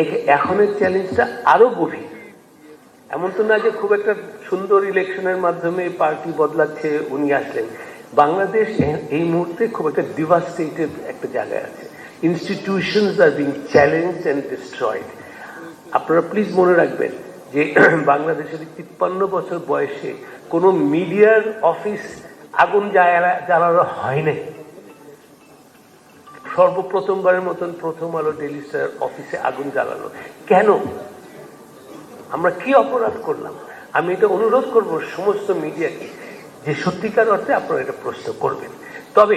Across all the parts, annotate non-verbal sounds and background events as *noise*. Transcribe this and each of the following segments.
এখ- এখনের চ্যালেঞ্জটা আরও গভীর। এমন তো না যে খুব একটা সুন্দর ইলেকশনের মাধ্যমে পার্টি বদলাচ্ছে, উনি আসলেন। বাংলাদেশ এই মুহূর্তে খুব একটা ডিভাস্টেটেড একটা জায়গায় আছে। Institutions are being challenge and destroyed আপনারা প্লিজ মনে রাখবেন যে *clears throat* বাংলাদেশের তিপ্পান্ন বছর বয়সে কোনো মিডিয়ার অফিস আগুন জ্বালা- জ্বালানো হয় নাই। সর্বপ্রথমবারের মতন প্রথম আলো ডেলি স্টার অফিসে আগুন জ্বালানো কেন? আমরা কি অপরাধ করলাম? আমি এটা অনুরোধ করব সমস্ত মিডিয়াকে যে সত্যিকার অর্থে আপনারা এটা প্রশ্ন করবেন। তবে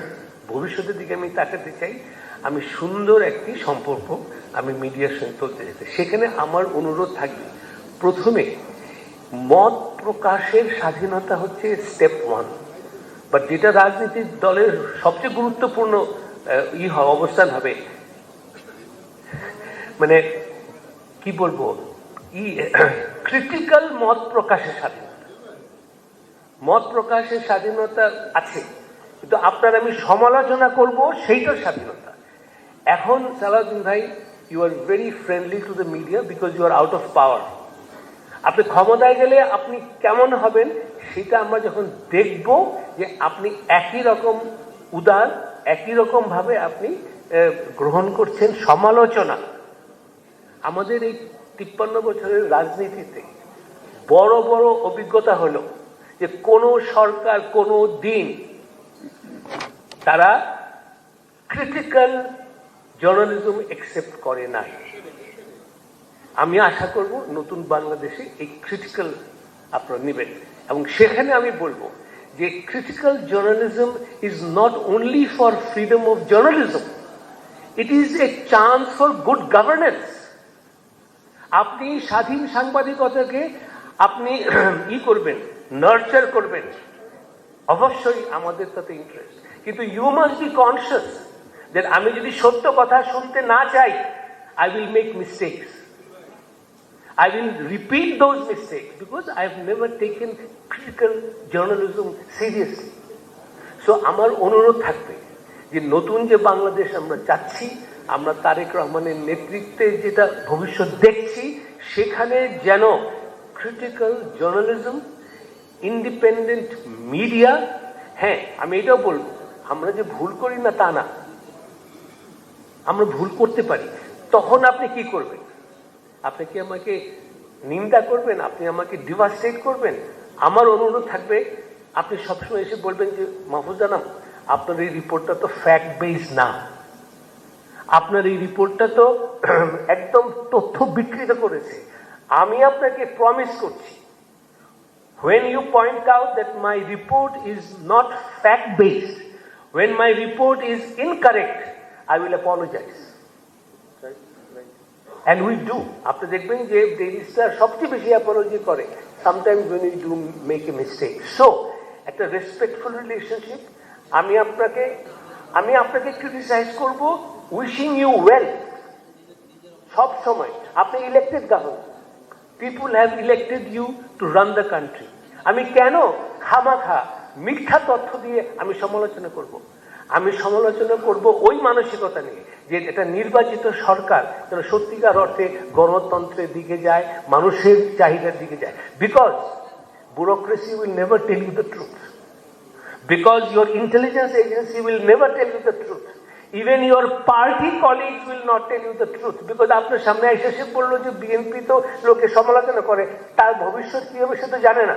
*clears throat* ভবিষ্যতের দিকে আমি তাকাতে চাই। আমি সুন্দর একটি সম্পর্ক আমি মিডিয়ার সঙ্গে তুলতে যেতে সেখানে আমার অনুরোধ থাকবে। প্রথমে, মত প্রকাশের স্বাধীনতা হচ্ছে স্টেপ ওয়ান বা যেটা রাজনীতির দলের সবচেয়ে গুরুত্বপূর্ণ ই অবস্থান হবে। মানে কি বলব? ই ক্রিটিক্যাল মত প্রকাশের স্বাধীনতা। মত প্রকাশের স্বাধীনতা আছে, কিন্তু আপনার আমি সমালোচনা করব সেইটার স্বাধীনতা। এখন সালাউদ্দিন ভাই you are very friendly to the media because you are out of power আপনি ক্ষমতায় গেলে আপনি কেমন হবেন, সেটা আমরা যখন দেখব যে আপনি একই রকম উদার, একই রকম ভাবে আপনি গ্রহণ করছেন সমালোচনা। আমাদের এই তিপ্পান্ন বছরের রাজনীতিতে বড় বড় অভিজ্ঞতা হলো যে কোন সরকার, কোনো দিন তারা ক্রিটিক্যাল জার্নালিজম একসেপ্ট করে না আমি আশা করব নতুন বাংলাদেশে এই ক্রিটিক্যাল আপনারা নেবেন। এবং সেখানে আমি বলব যে critical journalism is not only for freedom of journalism it is a chance for good governance আপনি স্বাধীন সাংবাদিকতাকে আপনি ই করবেন নার্চার করবেন। অবশ্যই আমাদের তাতে ইন্টারেস্ট কিন্তু ইউ মাস্ট বি কনসিয়াস যে আমি যদি সত্য কথা শুনতে না চাই I will make mistakes I will repeat those mistakes because I have never taken critical journalism seriously. So, আমার অনুরোধ থাকবে যে নতুন যে বাংলাদেশ আমরা চাচ্ছি, আমরা তারেক রহমানের নেতৃত্বে যেটা ভবিষ্যৎ দেখছি, সেখানে যেন ক্রিটিক্যাল জার্নালিজম ইন্ডিপেন্ডেন্ট মিডিয়া হ্যাঁ আমি এটাও বলব, আমরা যে ভুল করি না তা না, আমরা ভুল করতে পারি, তখন আপনি কি করবেন আপনি কি আমাকে নিন্দা করবেন? আপনি আমাকে ডিভাস্টেট করবেন? আমার অনুরোধ থাকবে, আপনি সবসময় এসে বলবেন যে, মাহফুজ জানাম আপনার এই রিপোর্টটা তো ফ্যাক্ট বেস না। আপনার এই রিপোর্টটা তো *clears throat* একদম তথ্য বিকৃত করেছে। আমি আপনাকে প্রমিস করছি, when you point out that my report is not fact based when my report is incorrect, i will apologize. And we do আপনি দেখবেন যে ডেইলি সবচেয়ে বেশি অ্যাপোলজি করে। Sometimes when you do make a mistake so একটা respectful relationship আমি আপনাকে আমি আপনাকে ক্রিটিসাইজ করব উইশিং ইউ ওয়েল সব সময়। আপনি elected government people have elected you to run the country আমি কেন খামাখা মিথ্যা তথ্য দিয়ে আমি সমালোচনা করব। আমি সমালোচনা করব ওই মানসিকতা নিয়ে, যে এটা নির্বাচিত সরকার যেন সত্যিকার অর্থে গণতন্ত্রের দিকে যায়, মানুষের চাহিদার দিকে যায়। Because bureaucracy will never tell you the truth because your intelligence agency will never tell you the truth. Even your party colleagues will not tell you the truth. Because আপনার সামনে এসে সে বলল যে বিএনপি তো লোকে সমালোচনা করে, তার ভবিষ্যৎ কী হবে সে তো জানে না।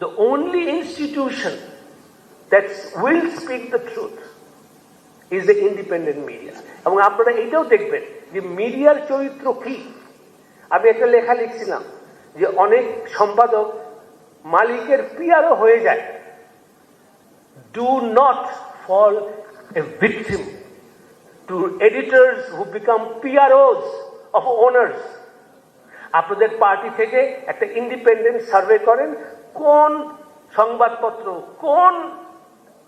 The only institution that will speak the truth is the independent media. এবং আপনারা এটাও দেখবেন যে মিডিয়ার চরিত্র কি? আমি একটা লেখা লিখছিলাম যে অনেক সম্পাদক মালিকের পিয়ারও হয়ে যায়। Do not fall a victim to editors who become PROs of owners. আপনাদের পার্টি থেকে একটা ইন্ডিপেন্ডেন্ট সার্ভে করেন। কোন সংবাদপত্র, কোন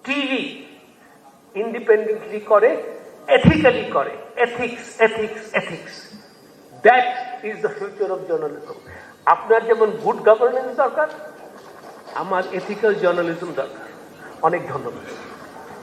টিভি ইন্ডিপেন্ডেন্টলি করে এথিক্যালি করে ethics ethics ethics that is the future of journalism আপনার যেমন গুড গভর্নেন্স দরকার, আমার এথিক্যাল জার্নালিজম দরকার। অনেক ধন্যবাদ।